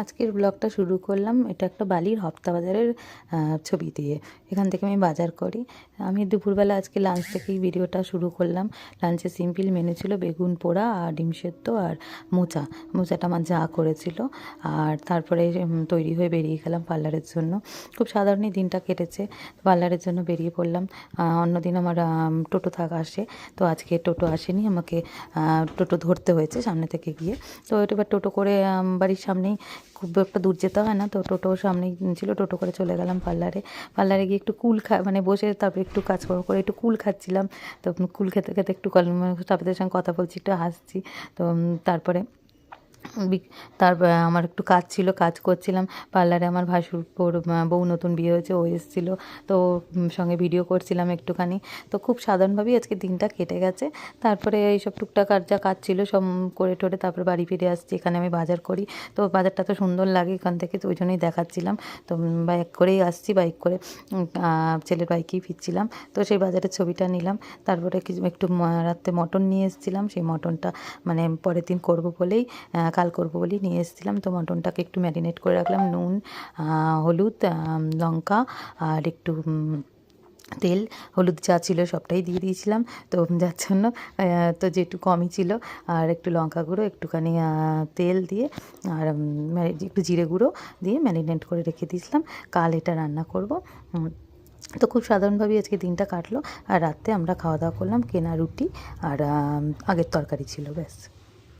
আজকের ব্লগটা শুরু করলাম। এটা একটা বালির হপ্তা বাজারের ছবি দিয়ে। এখান থেকে আমি বাজার করি। আমি দুপুরবেলা আজকে লাঞ্চ থেকেই ভিডিওটা শুরু করলাম। লাঞ্চে সিম্পল মেনু ছিল বেগুন পোড়া, আর ডিম সেদ্ধ, আর মোচা। মোচাটা আমার যা করেছিল। আর তারপরে তৈরি হয়ে বেরিয়ে গেলাম পার্লারের জন্য। খুব সাধারণই দিনটা কেটেছে। পার্লারের জন্য বেরিয়ে পড়লাম। অন্যদিন আমার টোটো থাকা আসে। তো আজকে টোটো আসেনি। আমাকে টোটো ধরতে হয়েছে সামনে থেকে গিয়ে। তো এবার টোটো করে বাড়ির সামনেই খুব একটা দূর যেতে হয় না। তো টোটো সামনে ছিল, টোটো করে চলে গেলাম পার্লারে। পার্লারে গিয়ে একটু কুল খা মানে বসে তারপরে একটু কাজকর্ম করে একটু কুল খাচ্ছিলাম। তো কুল খেতে খেতে একটু তাদের সঙ্গে কথা বলছি, একটু হাসছি। তো তারপরে তারপর আমার একটু কাজ ছিল, কাজ করছিলাম। পার্লারে আমার ভাসুর বউ নতুন বিয়ে হয়েছে, ও এসেছিল। তো সঙ্গে ভিডিও করছিলাম একটুখানি। তো খুব সাধারণভাবেই আজকে দিনটা কেটে গেছে। তারপরে এইসব টুকটাক আর যা কাজ ছিল সব করে টোরে তারপরে বাড়ি ফিরে আসছি। এখানে আমি বাজার করি। তো বাজারটা তো সুন্দর লাগে এখান থেকে, তো ওই জন্যই দেখাচ্ছিলাম। তো বাইক করেই আসছি, বাইক করে ছেলের বাইকেই ফিরছিলাম। তো সেই বাজারের ছবিটা নিলাম। তারপরে কিছু, একটু রাত্রে মটন নিয়ে এসেছিলাম। সেই মটনটা মানে পরের দিন করব বলেই কাল করব বলেই নিয়ে এসেছিলাম। তো মটনটাকে একটু ম্যারিনেট করে রাখলাম, নুন হলুদ লঙ্কা, আর একটু তেল, হলুদ যা ছিল সবটাই দিয়ে দিয়েছিলাম। তো যার জন্য তো যেটু কমই ছিল, আর একটু লঙ্কা গুঁড়ো, একটুখানি তেল দিয়ে, আর একটু জিরে গুঁড়ো দিয়ে ম্যারিনেট করে রেখে দিয়েছিলাম। কাল এটা রান্না করব। তো খুব সাধারণভাবেই আজকে দিনটা কাটলো। আর রাত্রে আমরা খাওয়া দাওয়া করলাম কেনা রুটি, আর আগের তরকারি ছিল, ব্যাস।